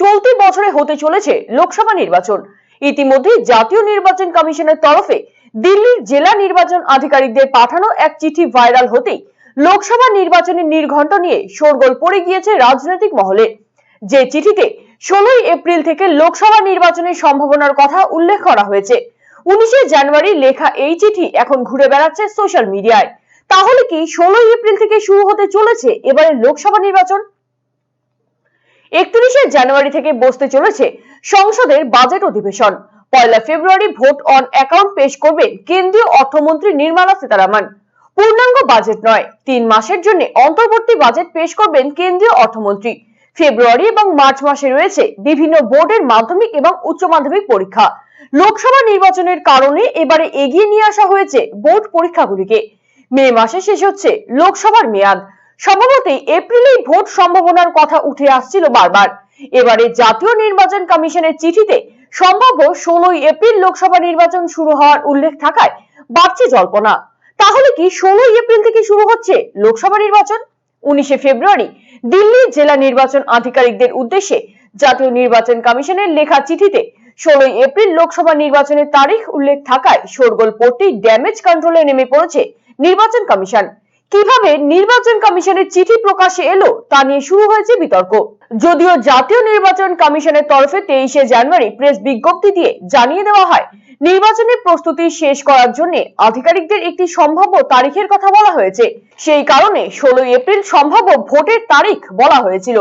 চলতি বছরে হতে চলেছে লোকসভা নির্বাচন। ইতিমধ্যে জাতীয় নির্বাচন কমিশনের তরফে দিল্লির জেলা নির্বাচন আধিকারিকদের পাঠানো এক চিঠি ভাইরাল হতেই লোকসভা নির্বাচনের নির্ঘণ্ট নিয়ে শোরগোল পড়ে গিয়েছে রাজনৈতিক মহলে। যে চিঠিতে ষোলোই এপ্রিল থেকে লোকসভা নির্বাচনের সম্ভাবনার কথা উল্লেখ করা হয়েছে, উনিশে জানুয়ারি লেখা এই চিঠি এখন ঘুরে বেড়াচ্ছে সোশ্যাল মিডিয়ায়। তাহলে কি ষোলোই এপ্রিল থেকে শুরু হতে চলেছে এবারে লোকসভা নির্বাচন? একত্রিশে জানুয়ারি থেকে বসতে চলেছে সংসদের বাজেট অধিবেশন। পয়লা ফেব্রুয়ারি ভোট অন অ্যাকাউন্ট পেশ করবেন কেন্দ্রীয় অর্থমন্ত্রী নির্মলা সীতারামন। পূর্ণাঙ্গ বাজেট নয়, তিন মাসের জন্য অন্তর্বর্তী বাজেট পেশ করবেন কেন্দ্রীয় অর্থমন্ত্রী। ফেব্রুয়ারি এবং মার্চ মাসে রয়েছে বিভিন্ন বোর্ডের মাধ্যমিক এবং উচ্চ মাধ্যমিক পরীক্ষা। লোকসভা নির্বাচনের কারণে এবারে এগিয়ে নিয়ে আসা হয়েছে বোর্ড পরীক্ষাগুলিকে। মে মাসে শেষ হচ্ছে লোকসভার মেয়াদ। সম্ভবতই এপ্রিলেই ভোট সম্ভাবনার কথা উঠে আসছিল বারবার। এবারে জাতীয় নির্বাচন কমিশনের চিঠিতে সম্ভাব্য ষোলোই এপ্রিল লোকসভা নির্বাচন শুরু হওয়ার উল্লেখ থাকায় বাড়ছে জল্পনা। তাহলে কি ষোলোই এপ্রিল থেকে শুরু হচ্ছে লোকসভা নির্বাচন? উনিশে ফেব্রুয়ারি দিল্লির জেলা নির্বাচন আধিকারিকদের উদ্দেশ্যে জাতীয় নির্বাচন কমিশনের লেখা চিঠিতে ষোলোই এপ্রিল লোকসভা নির্বাচনের তারিখ উল্লেখ থাকায় শোরগোল পড়তেই ড্যামেজ কন্ট্রোলে নেমে পড়েছে নির্বাচন কমিশন। কীভাবে নির্বাচন কমিশনের চিঠি প্রকাশে এলো তা নিয়ে শুরু হয়েছে বিতর্ক। যদিও জাতীয় নির্বাচন কমিশনের তরফে তেইশে জানুয়ারি প্রেস বিজ্ঞপ্তি দিয়ে জানিয়ে দেওয়া হয়, নির্বাচনের প্রস্তুতি শেষ করার জন্য আধিকারিকদের একটি সম্ভাব্য তারিখের কথা বলা হয়েছে। সেই কারণে ষোলোই এপ্রিল সম্ভাব্য ভোটের তারিখ বলা হয়েছিল।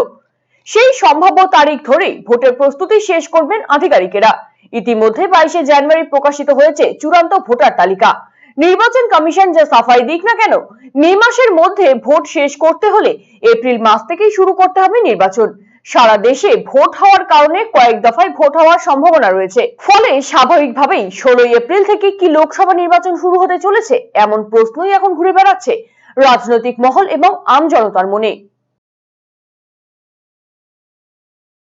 সেই সম্ভাব্য তারিখ ধরেই ভোটের প্রস্তুতি শেষ করবেন আধিকারিকেরা। ইতিমধ্যে বাইশে জানুয়ারি প্রকাশিত হয়েছে চূড়ান্ত ভোটার তালিকা। নির্বাচন কমিশন যা সাফাই দিক না কেন, মে মাসের মধ্যে ভোট শেষ করতে হলে এপ্রিল মাস থেকেই শুরু করতে হবে নির্বাচন। সারা দেশে ভোট হওয়ার কারণে কয়েক দফায় ভোট হওয়ার সম্ভাবনা রয়েছে। ফলে স্বাভাবিকভাবেই ষোলোই এপ্রিল থেকে কি লোকসভা নির্বাচন শুরু হতে চলেছে, এমন প্রশ্নই এখন ঘুরে বেড়াচ্ছে রাজনৈতিক মহল এবং আমজনতার মনে।